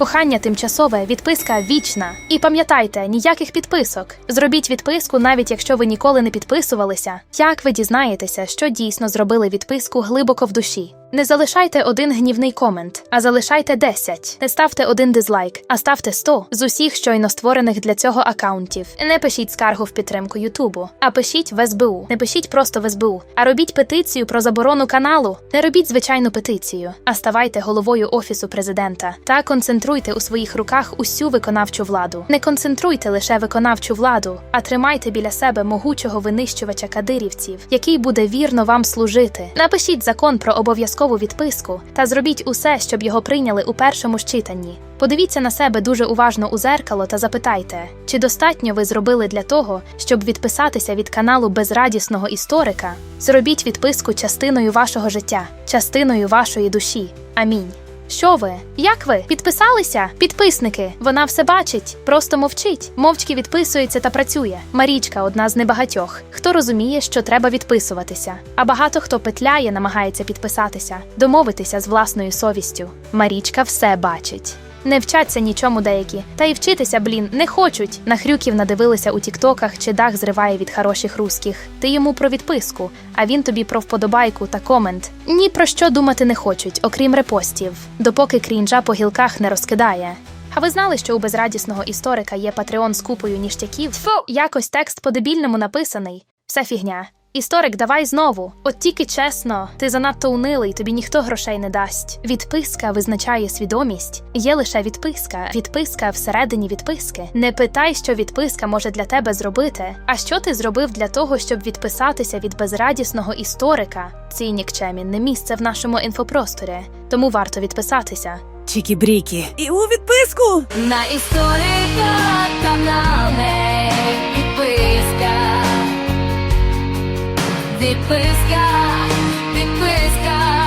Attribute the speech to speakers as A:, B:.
A: Кохання тимчасове, відписка вічна. І пам'ятайте, ніяких підписок. Зробіть відписку, навіть якщо ви ніколи не підписувалися. Як ви дізнаєтеся, що дійсно зробили відписку глибоко в душі? Не залишайте один гнівний комент, а залишайте 10. Не ставте один дизлайк, а ставте 100 з усіх щойно створених для цього акаунтів. Не пишіть скаргу в підтримку Ютубу, а пишіть в СБУ. Не пишіть просто в СБУ, а робіть петицію про заборону каналу. Не робіть звичайну петицію, а ставайте головою офісу президента та концентруйте у своїх руках усю виконавчу владу. Не концентруйте лише виконавчу владу, а тримайте біля себе могучого винищувача кадирівців, який буде вірно вам служити. Напишіть закон про обов'язкову відписку та зробіть усе, щоб його прийняли у першому читанні. Подивіться на себе дуже уважно у зеркало та запитайте, чи достатньо ви зробили для того, щоб відписатися від каналу безрадісного історика. Зробіть відписку частиною вашого життя, частиною вашої душі. Амінь. Що ви? Як ви? Підписалися? Підписники. Вона все бачить, просто мовчить, мовчки відписується та працює. Марічка одна з небагатьох, хто розуміє, що треба відписуватися. А багато хто петляє, намагається підписатися, домовитися з власною совістю. Марічка все бачить. Не вчаться нічому деякі, та й вчитися, блін, не хочуть. На хрюків надивилися у тіктоках, чи дах зриває від хороших русських. Ти йому про відписку, а він тобі про вподобайку та комент. Ні про що думати не хочуть, окрім репостів, допоки крінжа по гілках не розкидає. А ви знали, що у безрадісного історика є патреон з купою ніштяків? Фу! Якось текст по-дебільному написаний. Все фігня. Історик, давай знову. От тільки чесно, ти занадто унилий, тобі ніхто грошей не дасть. Відписка визначає свідомість. Є лише відписка. Відписка всередині відписки. Не питай, що відписка може для тебе зробити. А що ти зробив для того, щоб відписатися від безрадісного історика? Цій нікчемі не місце в нашому інфопросторі, тому варто відписатися.
B: Чікі-брікі. І у відписку
C: На історика They please God. They di God.